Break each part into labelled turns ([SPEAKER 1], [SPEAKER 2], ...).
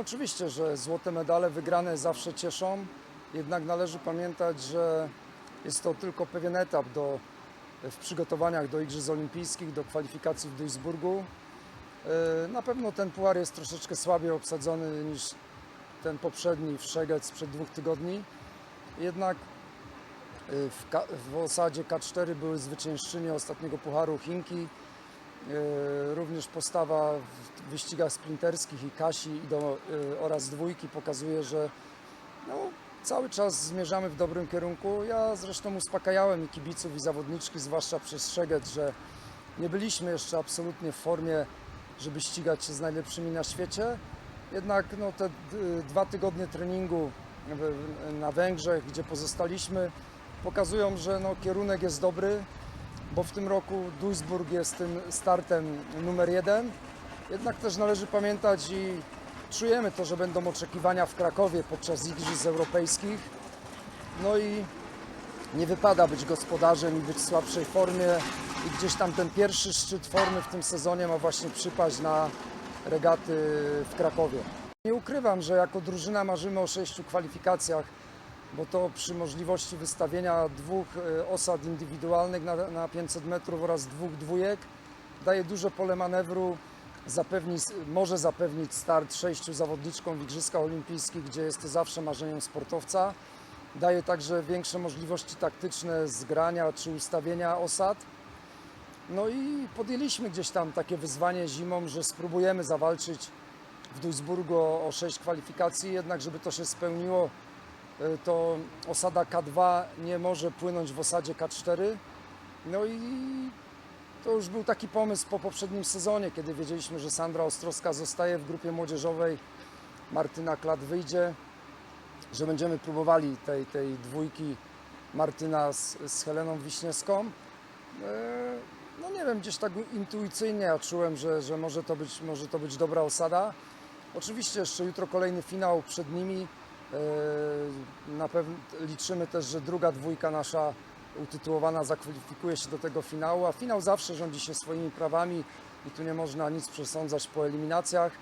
[SPEAKER 1] oczywiście, że złote medale wygrane zawsze cieszą, jednak należy pamiętać, że jest to tylko pewien etap do, w przygotowaniach do Igrzysk Olimpijskich, do kwalifikacji w Duisburgu. E, Na pewno ten puchar jest troszeczkę słabiej obsadzony niż ten poprzedni w Szegec sprzed dwóch tygodni. Jednak y, w, w osadzie K4 były zwyciężczynie ostatniego pucharu Chinki. Y, Również postawa w wyścigach sprinterskich i Kasi i do, y, oraz dwójki pokazuje, że no, cały czas zmierzamy w dobrym kierunku. Ja zresztą uspokajałem i kibiców i zawodniczki, zwłaszcza przez Szegec, że nie byliśmy jeszcze absolutnie w formie, żeby ścigać się z najlepszymi na świecie. Jednak no, te d- dwa tygodnie treningu na Węgrzech, gdzie pozostaliśmy, pokazują, że no, kierunek jest dobry, bo w tym roku Duisburg jest tym startem numer jeden. Jednak też należy pamiętać i czujemy to, że będą oczekiwania w Krakowie podczas Igrzysk Europejskich. No i nie wypada być gospodarzem i być w słabszej formie i gdzieś tam ten pierwszy szczyt formy w tym sezonie ma właśnie przypaść na regaty w Krakowie. Nie ukrywam, że jako drużyna marzymy o sześciu kwalifikacjach, bo to przy możliwości wystawienia dwóch e, osad indywidualnych na, na 500 metrów oraz dwóch dwójek daje duże pole manewru, zapewni, może zapewnić start sześciu zawodniczkom w Igrzyskach Olimpijskich, gdzie jest to zawsze marzeniem sportowca. Daje także większe możliwości taktyczne zgrania czy ustawienia osad. No i podjęliśmy gdzieś tam takie wyzwanie zimą, że spróbujemy zawalczyć w Duisburgu o, o 6 kwalifikacji, jednak żeby to się spełniło, to osada K2 nie może płynąć w osadzie K4. No i to już był taki pomysł po poprzednim sezonie, kiedy wiedzieliśmy, że Sandra Ostrowska zostaje w grupie młodzieżowej, Martyna Klat wyjdzie, że będziemy próbowali tej, tej dwójki Martyna z, z Heleną Wiśniewską. E, No nie wiem, gdzieś tak intuicyjnie czułem, że, że może, to być, może to być dobra osada. Oczywiście jeszcze jutro kolejny finał przed nimi. E, Na pewno liczymy też, że druga dwójka nasza utytułowana zakwalifikuje się do tego finału, a finał zawsze rządzi się swoimi prawami i tu nie można nic przesądzać po eliminacjach.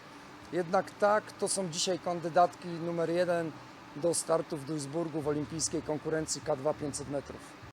[SPEAKER 1] Jednak tak, to są dzisiaj kandydatki numer jeden do startu w Duisburgu w olimpijskiej konkurencji K2 500 metrów.